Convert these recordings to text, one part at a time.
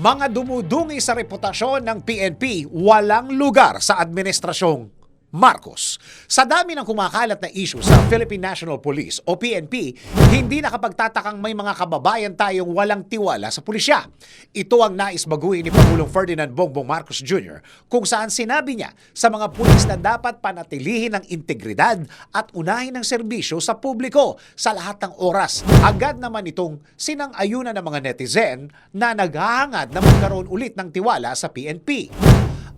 Mga dumudungi sa reputasyon ng PNP walang lugar sa administrasyong Marcos. Sa dami ng kumakalat na issue sa Philippine National Police o PNP, hindi nakapagtatakang may mga kababayan tayong walang tiwala sa pulisya. Ito ang nais baguhin ni Pangulong Ferdinand Bongbong Marcos Jr. kung saan sinabi niya sa mga pulis na dapat panatilihin ang integridad at unahin ang serbisyo sa publiko sa lahat ng oras. Agad naman itong sinang-ayunan ng mga netizen na naghahangad na magkaroon ulit ng tiwala sa PNP.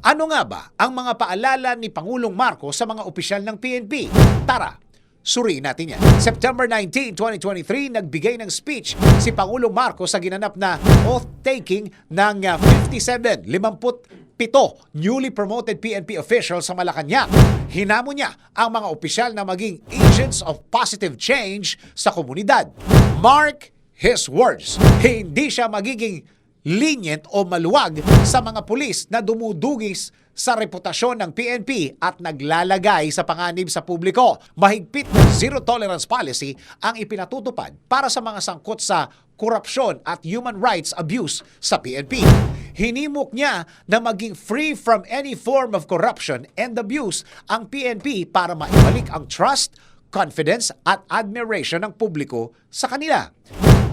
Ano nga ba ang mga paalala ni Pangulong Marcos sa mga opisyal ng PNP? Tara, suriin natin yan. September 19, 2023, nagbigay ng speech si Pangulong Marcos sa ginanap na oath-taking ng uh, 57, 57 newly promoted PNP officials sa Malacanang. Hinamon niya ang mga opisyal na maging agents of positive change sa komunidad. Mark his words. Hindi siya magiging lenient o maluwag sa mga pulis na dumudugis sa reputasyon ng PNP at naglalagay sa panganib sa publiko. Mahigpit na zero tolerance policy ang ipinatutupad para sa mga sangkot sa korupsyon at human rights abuse sa PNP. Hinimok niya na maging free from any form of corruption and abuse ang PNP para maibalik ang trust, confidence at admiration ng publiko sa kanila.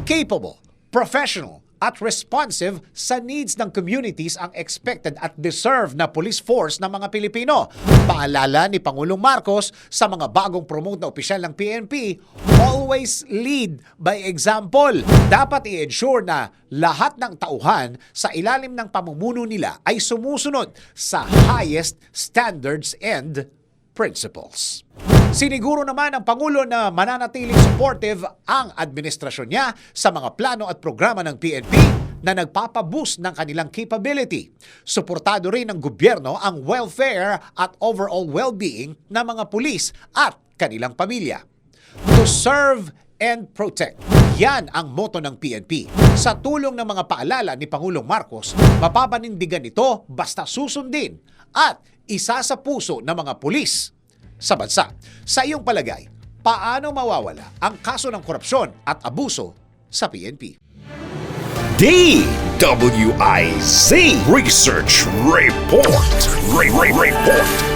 Capable, professional, at responsive sa needs ng communities ang expected at deserved na police force ng mga Pilipino. Paalala ni Pangulong Marcos sa mga bagong promote na opisyal ng PNP, always lead by example. Dapat i-ensure na lahat ng tauhan sa ilalim ng pamumuno nila ay sumusunod sa highest standards and principles. Siniguro naman ng Pangulo na mananatiling supportive ang administrasyon niya sa mga plano at programa ng PNP na nagpapaboost ng kanilang capability. Suportado rin ng gobyerno ang welfare at overall well-being ng mga pulis at kanilang pamilya. To serve and protect. Yan ang moto ng PNP. Sa tulong ng mga paalala ni Pangulong Marcos, mapapanindigan ito basta susundin at isa sa puso ng mga pulis sa bansa. Sa iyong palagay, paano mawawala ang kaso ng korupsyon at abuso sa PNP? DWIZ Research Report. Re- Re- Report.